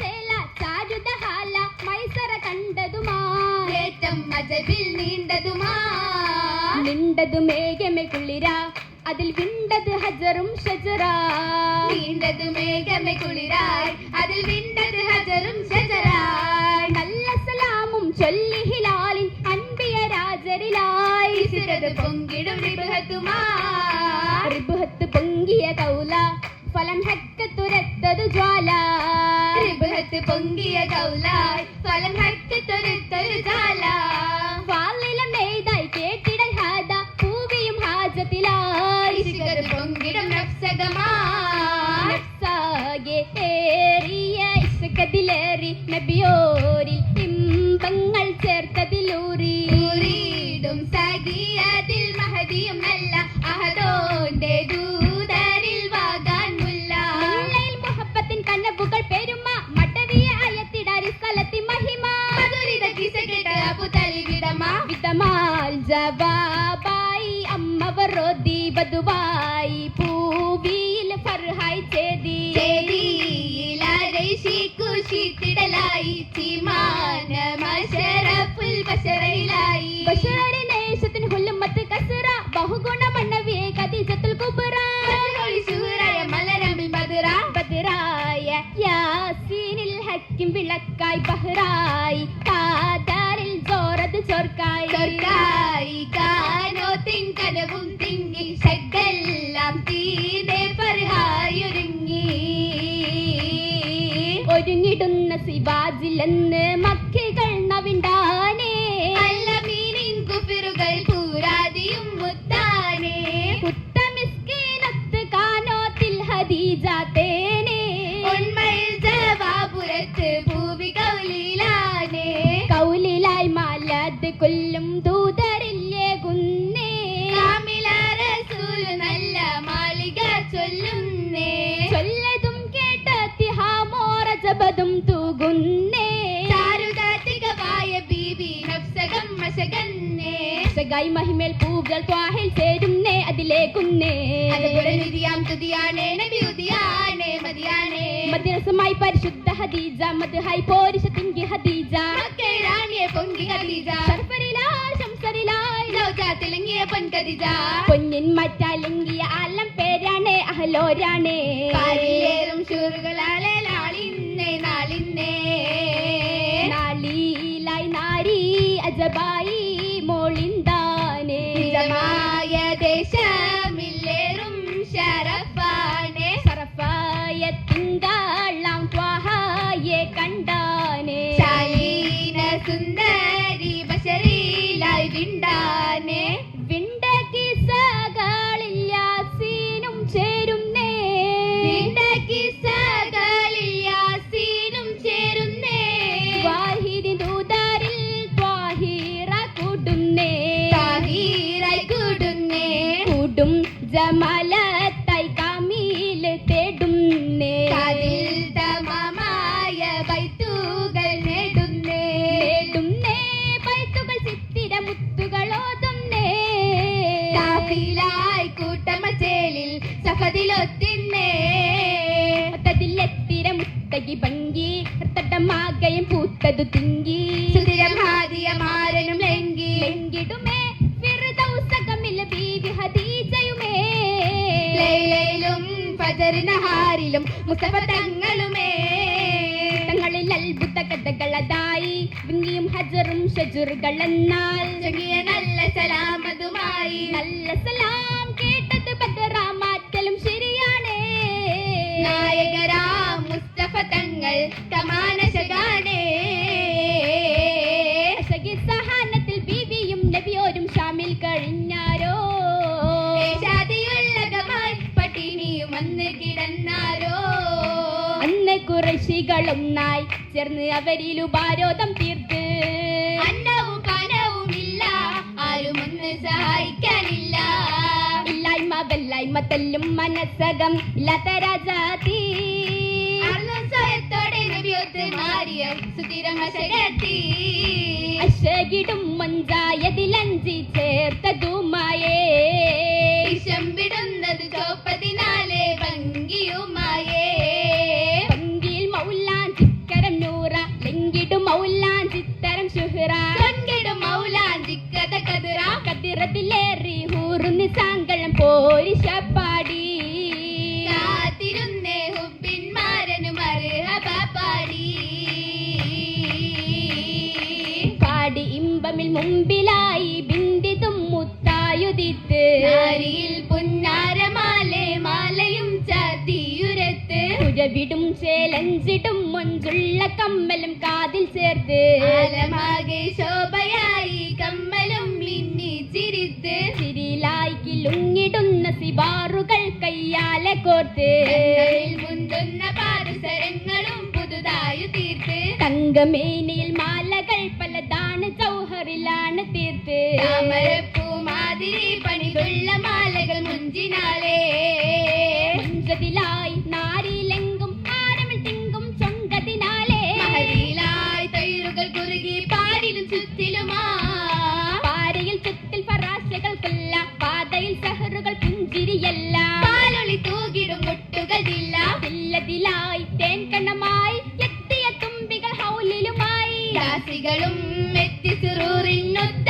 ചേല ചാരുത ഹാല മൈസറ കണ്ടതുമാ. ഏറ്റം മജബിൽ നീണ്ടതുമാ. നിണ്ടതു മേഘമേ കുളിര. അതിൽ വിണ്ടത് ഹജറും ഷജറ. നീണ്ടത് മേഘമേ കുളിരായി അതിൽ വിണ്ടത് ഹജറും ഷജറായി നല്ല സലാമും ചൊല്ലി ഹിലാലിൻ അൻപിയ രാജരിലായി. പൊങ്കിടും റിബഹത്തുമാ റിബുഹത്ത് പൊങ്കിയ കൗല ഫലം ഹക്കത്തുരത്തതു ജ്വാല. റിബഹത്ത് പൊങ്കിയ കൗലായി ഫലം ഹക്കത്തൊരുത്തൊരു ജ്വാല. വാലിലം നെയ്തായി കേട്ടിടൽ ഹാദ പൂവിയും ഹാജത്തിലായി പൊങ്കിടും നഫ്സകമാ നഫ്സാകെ ഏറിയ ഇസുക്കതിലേറി നബിയോരിൽ ഇമ്പങ്ങൾ ചേർത്തതിലൂറി. സഖിയതിൽ മഹതിയും നല്ല വിതമാൽ ജവാബായി അമ്മ ഓതി വധുവായി പൂവിയിൽ തൂകുന്നേ ചാരുദാതികമായ ബീബി നഫ്സകം മശകന്നേ. സഗായി മഹിമേൽ പൂകൾ ത്വാഹിൽ ചേരുന്നേ അതിലേക്കുന്നേ അതുപോലെ നിധിയാം തുതിയാണേ നബി ഉദിയാണേ മതിയാണേ. മദ്രസമായി പരിശുദ്ധ ഹദീജ മദ്ഹായി പോരിഷ തിങ്കി ഹദീജ. മക്കൈ റാണിയെ പൊങ്കി ഹദീജ. ശർഫരിലായി ശംസരിലായി. ലൗജാ തിളങ്ങിയ പൊൻ ഖദീജ പൊന്നിൻ മറ്റാലിങ്കിയ ആലം പേരാണ് അഹലോരാണ്. ഷൂറുകളാലെ നാളിന്നേ. നാളിലായി നാരി അജബായി മോളിന്താനേ. നിജമായ ദേശമില്ലേറും ഷറഫാണേ സറഫായ തിങ്കളാം കൂട്ടമച്ചേലിൽ സഫതിലൊത്തിന്നേ ഒത്തതിലെത്തിര മുത്തകി ഭംഗി തട്ടമാകയും പൂത്തതു തിങ്കി. സുതിരം മാരനും ലംഘി. ലെങ്കിടുമേ ഫിർദൗസകമിൽ ബീവി ഹദീജയുമേ ലൈലയിലും ഫജറിനഹാരിലും മുസ്തഫ തങ്ങളുമേ തങ്ങളിൽ അത്ഭുത കഥകളതായി വിങ്ങിയും ഹജറും ഷജുറുകളെന്നാൽ. നല്ല സലാമതുമായി. നല്ല സലാം വന്ന് കിടന്നാരോ? അന്ന് കുറശികളൊന്നായി ചേർന്ന് അവരിൽ ഉപാരോധം തീർത്ത്. അന്നവും കനവും ഇല്ല ആരും ഒന്ന് സഹായിക്കാനില്ല. ഇല്ലായ്മ വെല്ലായ്മ തല്ലും മനസ്സകം ഇല്ലാത്ത രാജാതി. സുതിരം അശകത്തി അശകിടും മഞ്ചായതിലഞ്ചി മുമ്പിലായി ബിന്ദിതും മുത്തായുദിത്ത്. അരിയിൽ പുന്നാരമാലെ മാലയും ചാത്തിയുരത്ത്. ഉഴവിടും ചേലഞ്ചിടും മൊഞ്ചുള്ള കമ്മലും കാതിൽ ചേർത്ത്. അലമാകെ ശോഭയായി കമ്മലും മിന്നി ചിരിത്ത്. ചിരിലായി കിലുങ്ങിടുന്ന സിബാറുകൾ കയ്യാലെ കോർത്ത്. മുന്തുന്ന പാദസരങ്ങളും പുതുതായു തീർത്ത് തങ്കമേനിയ ഖലാസികളും എത്തിസിറൂറിനൊത്ത്